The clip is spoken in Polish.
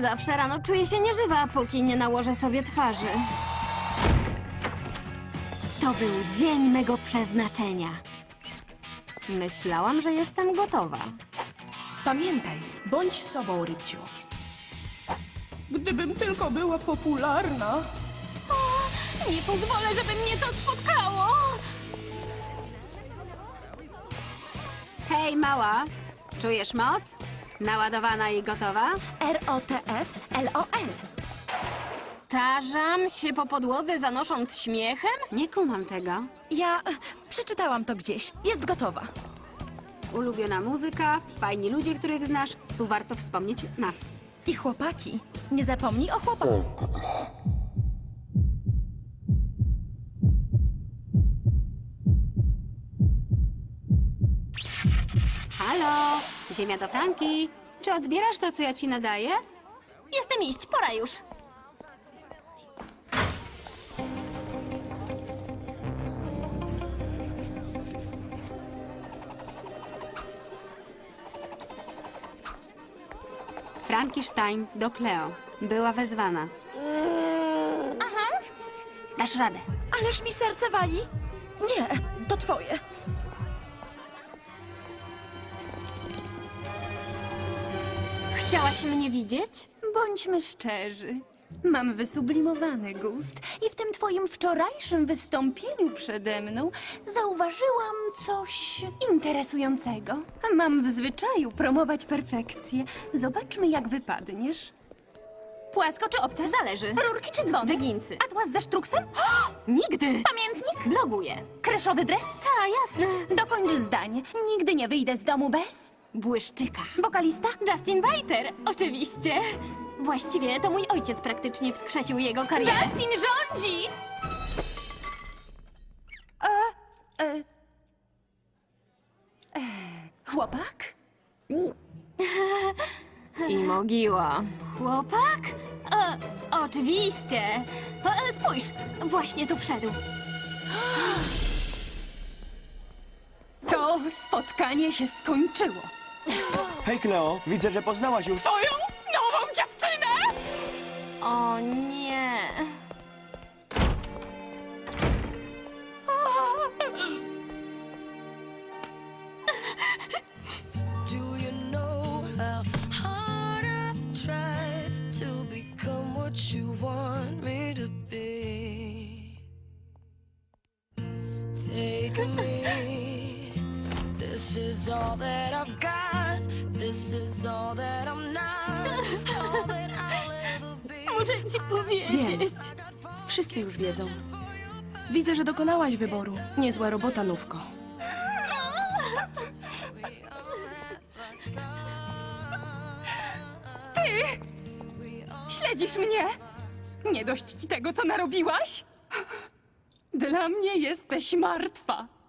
Zawsze rano czuję się nieżywa, póki nie nałożę sobie twarzy. To był dzień mego przeznaczenia. Myślałam, że jestem gotowa. Pamiętaj, bądź sobą, Rybciu. Gdybym tylko była popularna. Nie pozwolę, żeby mnie to spotkało! Hej, mała! Czujesz moc? Naładowana i gotowa? R-O-T-F L-O-L. Tarzam się po podłodze, zanosząc śmiechem? Nie kumam tego. Ja e, przeczytałam to gdzieś. Jest gotowa. Ulubiona muzyka, fajni ludzie, których znasz. Tu warto wspomnieć nas. I chłopaki. Nie zapomnij o chłopakach. Halo! Ziemia do Franki! Czy odbierasz to, co ja ci nadaję? Jestem iść, pora już. Frankenstein do Cleo. Była wezwana. Aha. Dasz radę. Ależ mi serce wali. Nie, to twoje. Chciałaś mnie widzieć? Bądźmy szczerzy. Mam wysublimowany gust i w tym twoim wczorajszym wystąpieniu przede mną zauważyłam coś interesującego. Mam w zwyczaju promować perfekcję. Zobaczmy, jak wypadniesz. Płasko czy obcas? Zależy. Rurki czy dzwony? Jegginsy. Atłas ze sztruksem? Nigdy. Pamiętnik? Bloguję. Kreszowy dres? Ta, jasne. Dokończ zdanie. Nigdy nie wyjdę z domu bez... Błyszczyka. Wokalista? Justin Biter, oczywiście. Właściwie to mój ojciec praktycznie wskrzesił jego karierę. Justin rządzi! E, e, chłopak? I mogiła. Chłopak? E, oczywiście. E, spójrz, właśnie tu wszedł. To spotkanie się skończyło. Hej, Kleo, widzę, że poznałaś już. Twoją nową dziewczynę! O nie. Do you know how hard I've tried to become what you want me to be? Take me. This is all that I've got. This is all that I'm not. All that I'll ever be. Muszę ci Wiem. powiedzieć. Wszyscy już wiedzą. Widzę, że dokonałaś wyboru. Niezła robota, Nówko. Śledzisz mnie? Nie dość ci tego, co narobiłaś? Dla mnie jesteś martwa.